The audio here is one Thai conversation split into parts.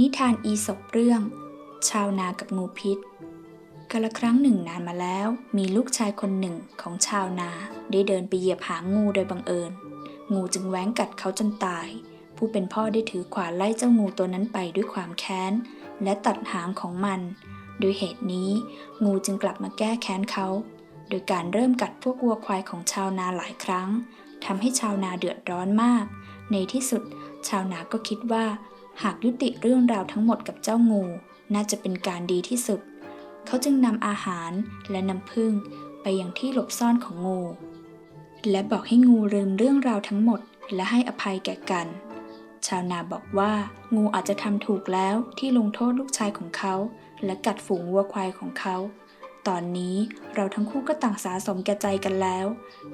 นิทานอีสปเรื่อง ชาวนากับงูพิษกาละครั้งหนึ่งนานมาแล้วมีลูกชายคนหนึ่งของชาวนาได้เดินไปเหยียบหางงูโดยบังเอิญ งูจึงแหวงกัดเขาจนตาย ผู้เป็นพ่อได้ถือขวานไล่เจ้างูตัวนั้นไปด้วยความแค้น และตัดหางของมัน โดยเหตุนี้งูจึงกลับมาแก้แค้นเขา โดยการเริ่มกัดพวกวัวควายของชาวนาหลายครั้งทำให้ชาวนาเดือดร้อนมาก ในที่สุด ชาวนาก็คิดว่า หากยุติเรื่องราวทั้งหมดกับเจ้างู น่าจะเป็นการดีที่สุด เขาจึงนำอาหารและน้ำผึ้งไปยังที่หลบซ่อนของงู และบอกให้งูลืมเรื่องราวทั้งหมด และให้อภัยแก่กัน ชาวนาบอกว่างูอาจจะทำถูกแล้วที่ลงโทษลูกชายของเขา และกัดฝูงวัวควายของเขา ตอนนี้เราทั้งคู่ก็ต่างสาสมแก่ใจกันแล้ว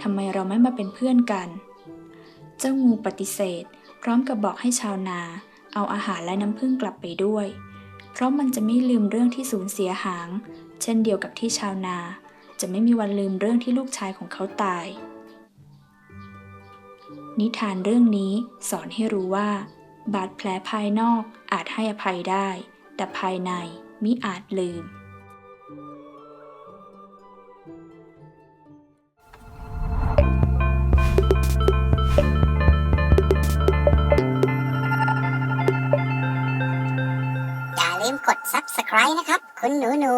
ทำไมเราไม่มาเป็นเพื่อนกัน เจ้างูปฏิเสธ พร้อมกับบอกให้ชาวนา เอาอาหารและน้ำผึ้งกลับไปด้วย เพราะมันจะไม่ลืมเรื่องที่สูญเสียหาง เช่นเดียวกับที่ชาวนา จะไม่มีวันลืมเรื่องที่ลูกชายของเขาตาย นิทานเรื่องนี้สอนให้รู้ว่า บาดแผลภายนอกอาจให้อภัยได้ แต่ภายในมิอาจลืม ด subscribe นะครับ คุณหนูหนู